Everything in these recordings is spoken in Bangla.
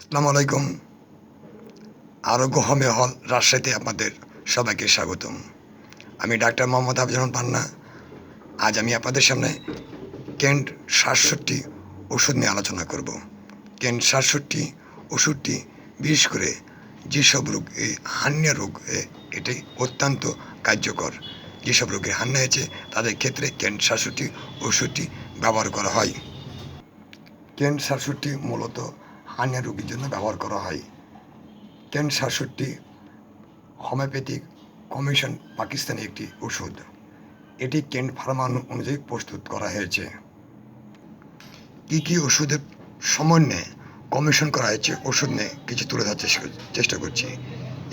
আসসালামু আলাইকুম আরোগ্য হোমে হল রাজশাহীতে আপনাদের সবাইকে স্বাগতম। আমি ডাক্তার মোহাম্মদ আফজান পান্না। আজ আমি আপনাদের সামনে কেন্ট সাতষট্টি ওষুধ নিয়ে আলোচনা করব। কেন্ট সাতষট্টি ওষুধটি বিশেষ করে যেসব রোগ, হান্যা রোগ এটি অত্যন্ত কার্যকর। যেসব রোগে হান্যা হয়েছে, তাদের ক্ষেত্রে কেন্ট সাতষট্টি ওষুধটি ব্যবহার করা হয়। কেন সাতষট্টি মূলত হানিয়া রোগীর জন্য ব্যবহার করা হয়। কেন সাতষট্টি? হোমিওপ্যাথিক কমিশন পাকিস্তানি একটি ওষুধ। এটি কেন্ট ফার্মা অনুযায়ী প্রস্তুত করা হয়েছে? কী কী ওষুধের সমন্বয়ে কমিশন করা হয়েছে, ওষুধ নিয়ে কিছু তুলে ধরার চেষ্টা- করছি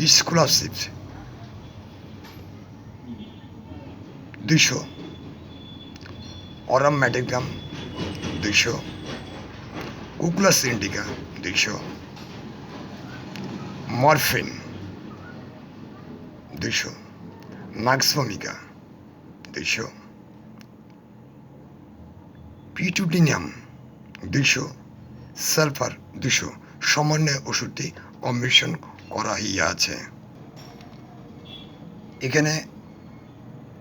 স্কলারশিপ দুইশো। অরাম ম্যাডিগ্রাম দুইশো। Cocculus indicus. দুইশো মরফিন। দুইশো নাক্সভমিকা দুইশো পিটুডিনিয়াম দুইশো সালফার। দুশো সমন্বয়ে ওষুধটি কম্বিনেশন করা হইয়া আছে। এখানে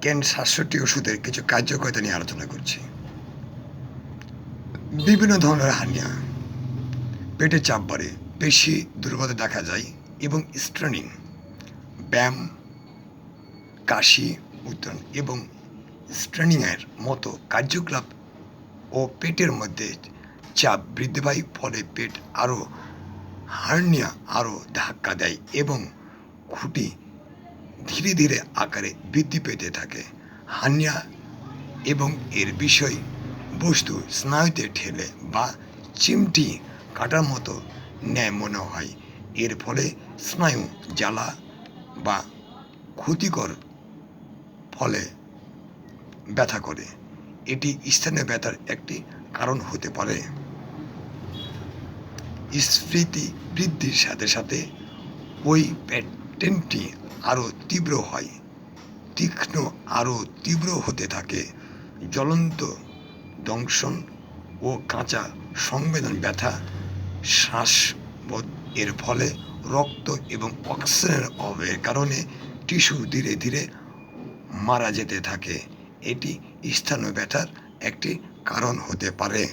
কেন সাতষট্টি ওষুধের কিছু কার্যকারিতা নিয়ে আলোচনা করছি। বিভিন্ন ধরনের হানিয়া পেটে চাপ বাড়ে পেশি দুর্বলতা দেখা যায় এবং স্ট্রেনিং ব্যায়াম, কাশি উত্তরণ এবং স্ট্রেনিংয়ের মতো কার্যকলাপ ও পেটের মধ্যে চাপ বৃদ্ধি পায়, ফলে পেট আরও হার্নিয়া, আরও ধাক্কা দেয় এবং খুঁটি ধীরে ধীরে আকারে বৃদ্ধি পেতে থাকে। হার্নিয়া এবং এর বিষয় বস্তু স্নায়ুতে ঠেলে বা চিমটি কাটার মতো ন্যায় মনে হয়। এর ফলে স্নায়ু জ্বালা বা ক্ষতিকর ফলে ব্যথা করে। এটি স্থানীয় ব্যথার একটি কারণ হতে পারে। স্মৃতি বৃদ্ধির সাথে সাথে ওই প্যাটেন্টটি আরও তীব্র হয়। তীক্ষ্ণ আরও তীব্র হতে থাকে। জ্বলন্ত দংশন ও কাঁচা সংবেদন ব্যথা শ্বাসবোধ এর ফলে রক্ত এবং অক্সিজেনের অভাবের কারণে টিস্যু ধীরে ধীরে মারা যেতে থাকে। এটি স্থানীয় ব্যথার একটি কারণ হতে পারে।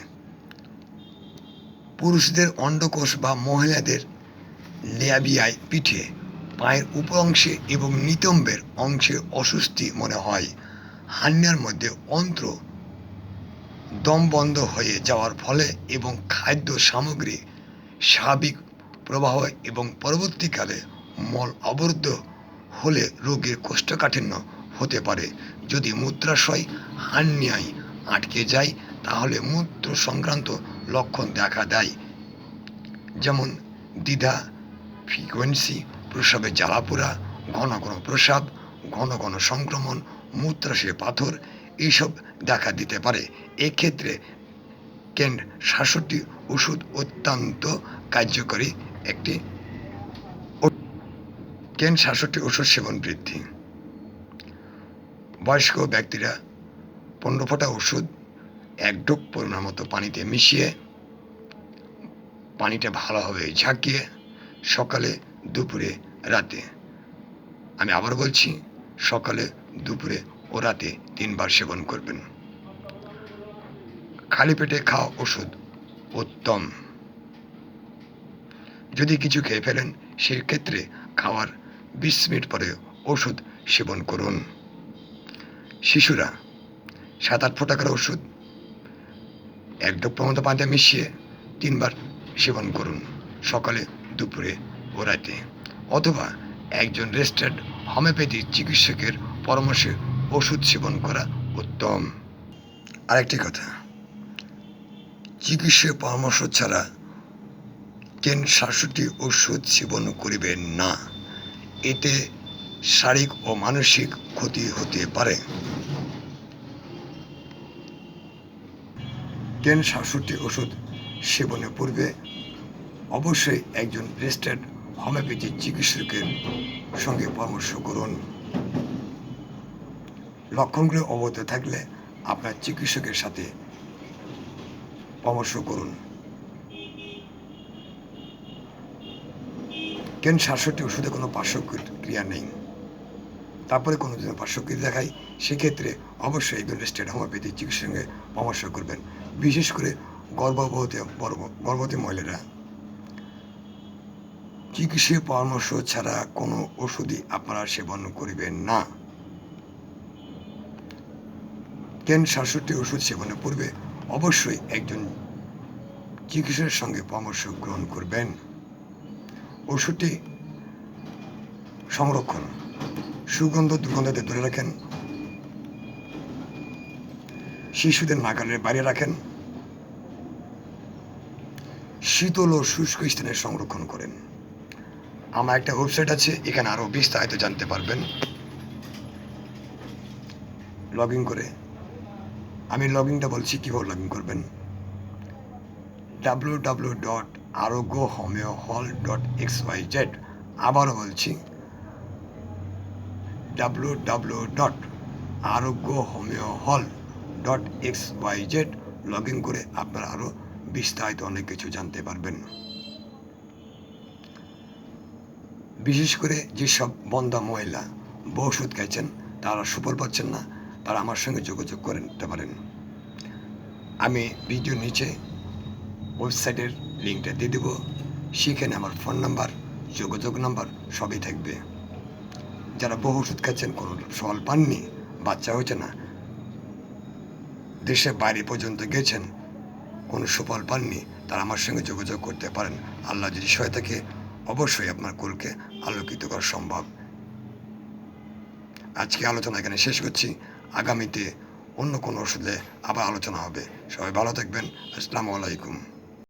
পুরুষদের অন্ডকোষ বা মহিলাদের লেয়াবিয়ায় পিঠে, পায়ের উপর অংশে এবং নিতম্বের অংশে অস্বস্তি মনে হয়। হান্যার মধ্যে অন্ত্র দম বন্ধ হয়ে যাওয়ার ফলে এবং খাদ্য সামগ্রী স্বাভাবিক প্রবাহ এবং পরবর্তীকালে মল অবরুদ্ধ হলে রোগীর কোষ্ঠকাঠিন্য হতে পারে। যদি মূত্রাশয় হান্যায় আটকে যায়, তাহলে মূত্র সংক্রান্ত লক্ষণ দেখা দেয়। যেমন দ্বিধা, ফ্রিকোয়েন্সি, প্রস্রাবে জ্বালাপোড়া, ঘন ঘন প্রস্রাব, ঘন ঘন সংক্রমণ মূত্রাশয়ে পাথর, এইসব দেখা দিতে পারে। এক্ষেত্রে কেন্ট সাতষট্টি ওষুধ অত্যন্ত কার্যকরী একটি কেন্ট সাতষট্টি ওষুধ সেবন বৃদ্ধি। বয়স্ক ব্যক্তিরা পনেরো ফোঁটা ওষুধ, এক ডোপ পরিমাণ মতো পানিতে মিশিয়ে পানিটা ভালোভাবে ঝাঁকিয়ে সকালে দুপুরে, রাতে। আমি আবার বলছি, সকালে, দুপুরে ও রাতে তিনবার সেবন করবেন। খালি পেটে খাওয়া ওষুধ উত্তম। যদি কিছু খেয়ে ফেলেন, সেক্ষেত্রে খাওয়ার বিশ মিনিট পরে ওষুধ সেবন করুন। শিশুরা সাত আট ফোঁটা করে ওষুধ, এক ডোপ মতো পানিতে মিশিয়ে তিনবার সেবন করুন, সকালে, দুপুরে ও রাতে। অথবা একজন রেজিস্টার্ড হোমিওপ্যাথি চিকিৎসকের পরামর্শে ওষুধ সেবন করা উত্তম। আরেকটি কথা চিকিৎসক পরামর্শ ছাড়া কেন সাতষট্টি ওষুধ সেবন করিবেন না? এতে শারীরিক ও মানসিক ক্ষতি হতে পারে। কেন সাতষট্টি ওষুধ সেবনের পূর্বে অবশ্যই একজন রেজিস্টার্ড হোমিওপ্যাথি চিকিৎসকের সঙ্গে পরামর্শ করুন। লক্ষণগুলো অবগত থাকলে আপনার চিকিৎসকের সাথে পরামর্শ করুন। কেন সাতষট্টি ওষুধে কোনো পার্শ্ব ক্রিয়া নেই? তারপরে কোনো যদি পার্শ্বক্রিয়া দেখায় সেক্ষেত্রে অবশ্যই একজন স্টেট হোমিওপ্যাথি চিকিৎসার সঙ্গে পরামর্শ করবেন, বিশেষ করে গর্ভবতী গর্ভবতী মহিলারা। চিকিৎসা পরামর্শ ছাড়া কোনো ওষুধই আপনারা সেবন করিবেন না। কেন সাতষট্টি ওষুধ সেবনের পূর্বে অবশ্যই একজন চিকিৎসকের সঙ্গে পরামর্শ গ্রহণ করবেন। ওষুধটি সংরক্ষণ। সুগন্ধ দুর্গন্ধতে ধরে রাখেন। শিশুদের নাগালের বাইরে রাখেন। শীতল ও শুষ্ক স্থানে সংরক্ষণ করেন। আমার একটা ওয়েবসাইট আছে, এখানে আরও বিস্তারিত জানতে পারবেন। লগ ইন করে আমি লগ ইনটা বলছি কীভাবে লগ ইন করবেন? W W dot Arogya homeo hall dot X Y Z আবারও বলছি W W dot Arogya homeo hall dot X Y Z log in করে আপনারা আরও বিস্তারিত অনেক কিছু জানতে পারবেন। বিশেষ করে যেসব বন্ধা মহিলা বউ ওষুধ খাইছেন, তারা সুফল পাচ্ছেন না। তারা আমার সঙ্গে যোগাযোগ করে নিতে পারেন আমি ভিডিও নিচে ওয়েবসাইটের লিঙ্কটা দিয়ে দেবো, সেখানে আমার ফোন নাম্বার, যোগাযোগ নাম্বার সবই থাকবে। যারা বহু ওষুধ খাচ্ছেন, কোনো ফল পাননি, বাচ্চা হয়েছে না দেশের বাইরে পর্যন্ত গেছেন, কোনো সুফল পাননি, তারা আমার সঙ্গে যোগাযোগ করতে পারেন। আল্লাহ যদি সহায় থাকে, অবশ্যই আপনার কুলকে আলোকিত করা সম্ভব। আজকে আলোচনা এখানে শেষ করছি। আগামীতে অন্য কোনো ওষুধে আবার আলোচনা হবে। সবাই ভালো থাকবেন। আসসালামু আলাইকুম।